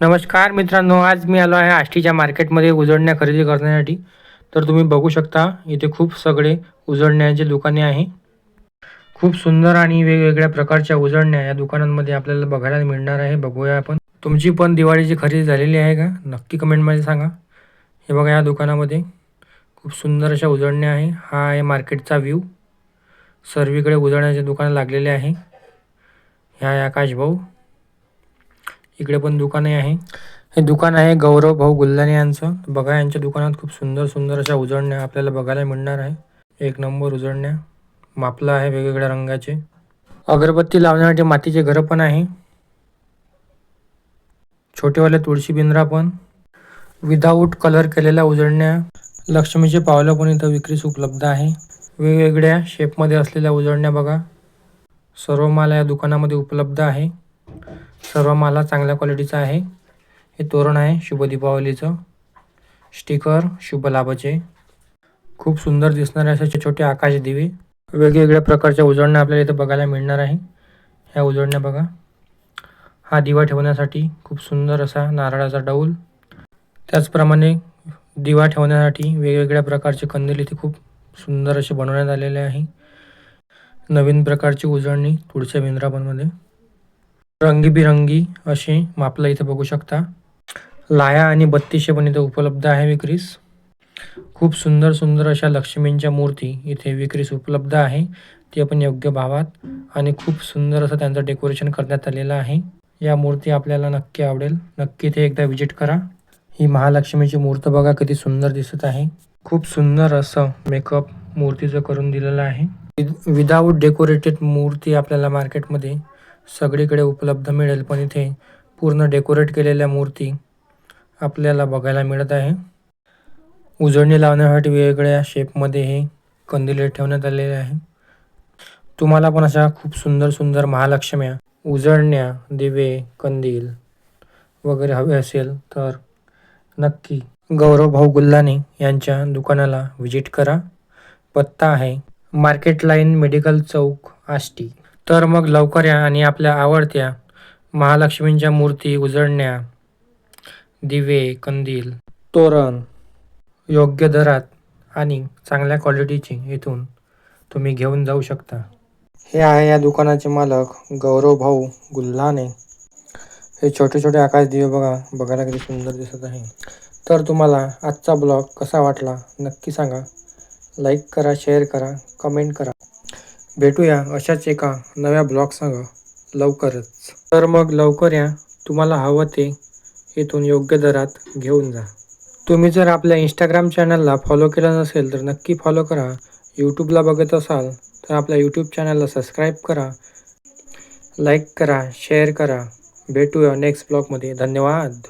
नमस्कार मित्रांनो आज मी आलो आहे आष्टीच्या मार्केटमध्ये उजळण्या खरेदी करण्यासाठी. तर तुम्ही बघू शकता इथे खूप सगळे उजळण्याचे दुकाने आहे. खूप सुंदर आणि वेगवेगळ्या प्रकारच्या उजळण्या या दुकानांमध्ये आपल्याला बघायला मिळणार आहे. बघूया आपण. तुमची पण दिवाळीची खरेदी झालेली आहे का? नक्की कमेंटमध्ये सांगा. हे बघा या दुकानामध्ये खूप सुंदर अशा उजळण्या आहे. हा आहे मार्केटचा व्ह्यू. सर्वीकडे उजळण्याचे दुकानं लागलेले आहे. ह्या आकाशभाऊ आकाश भाऊ. इकडे पण दुकाने आहे. हे दुकान आहे गौरव भाऊ गुल्लाने यांचं. बघा यांच्या दुकानात खूप सुंदर सुंदर अशा उजळण्या आपल्याला बघायला मिळणार आहे. एक नंबर उजळण्या. मापलं आहे वेगवेगळ्या रंगाचे. अगरबत्ती लावण्यासाठी मातीचे घरं पण आहे. छोटेवाल्या तुळशी बिंद्रा पण. विदाऊट कलर केलेल्या उजळण्या. लक्ष्मीचे पावलं पण इथं विक्रीस उपलब्ध आहे. वेगवेगळ्या शेपमध्ये असलेल्या उजळण्या बघा. सर्व माल या दुकानामध्ये उपलब्ध आहे. सर्व माला चांगल्या क्वालिटीचा आहे. हे तोरण आहे शुभ दीपावलीचं. स्टिकर शुभ लाभाचे. खूप सुंदर दिसणारे असे छोटे छोटे आकाश दिवे. वेगवेगळ्या प्रकारच्या उजळण्या आपल्याला इथं बघायला मिळणार आहे. ह्या उजळण्या बघा. हा दिवा ठेवण्यासाठी खूप सुंदर असा नारळाचा डौल. त्याचप्रमाणे दिवा ठेवण्यासाठी वेगवेगळ्या प्रकारचे कंदील इथे खूप सुंदर असे बनवण्यात आलेले आहे. नवीन प्रकारची उजळणी तुळच्या वृंदावनमध्ये रंगीबिरंगी असे मापलं इथे बघू शकता. लाया आणि बत्तीसशे पण इथे उपलब्ध आहे विक्रीस. खूप सुंदर सुंदर अशा लक्ष्मींच्या मूर्ती इथे विक्रीस उपलब्ध आहे. ते पण योग्य भावात आणि खूप सुंदर असं त्यांचं डेकोरेशन करण्यात आलेलं आहे. या मूर्ती आपल्याला नक्की आवडेल. नक्की इथे एकदा व्हिजिट करा. ही महालक्ष्मीची मूर्त बघा किती सुंदर दिसत आहे. खूप सुंदर असं मेकअप मूर्तीचं करून दिलेलं आहे. विदाऊट डेकोरेटेड मूर्ती आपल्याला मार्केटमध्ये सगळीकडे उपलब्ध मिळेल पण इथे पूर्ण डेकोरेट केलेल्या मूर्ती आपल्याला बघायला मिळत आहे. उजळणी लावण्यासाठी वेगवेगळ्या शेपमध्ये हे कंदिले ठेवण्यात आलेले आहे. तुम्हाला पण अशा खूप सुंदर सुंदर महालक्ष्म्या उजळण्या दिवे कंदील वगैरे हवे असेल तर नक्की गौरव भाऊ गुल्लाने यांच्या दुकानाला व्हिजिट करा. पत्ता आहे मार्केट लाईन मेडिकल चौक आष्टी. तर मग लवकर या आणि आपल्या आवडत्या महालक्ष्मींच्या मूर्ती उजळण्या. दिवे कंदील तोरण योग्य दरात आणि चांगल्या क्वालिटीची इथून तुम्ही घेऊन जाऊ शकता. हे आहे या दुकानाचे मालक गौरव भाऊ गुल्हाने. हे छोटे छोटे आकाश दिवे बघा बघायला किती सुंदर दिसत आहे. तर तुम्हाला आजचा ब्लॉग कसा वाटला नक्की सांगा. लाईक करा शेअर करा कमेंट करा. भेटूया अशाच एका नव्या ब्लॉग सांगा लवकरच. तर मग लवकर या. तुम्हाला हवं ते इथून योग्य दरात घेऊन जा. तुम्ही जर आपल्या इंस्टाग्राम चॅनलला फॉलो केलं नसेल तर नक्की फॉलो करा. यूट्यूबला बघत असाल तर आपल्या यूट्यूब चॅनलला सबस्क्राईब करा. लाईक करा शेअर करा. भेटूया नेक्स्ट ब्लॉगमध्ये धन्यवाद.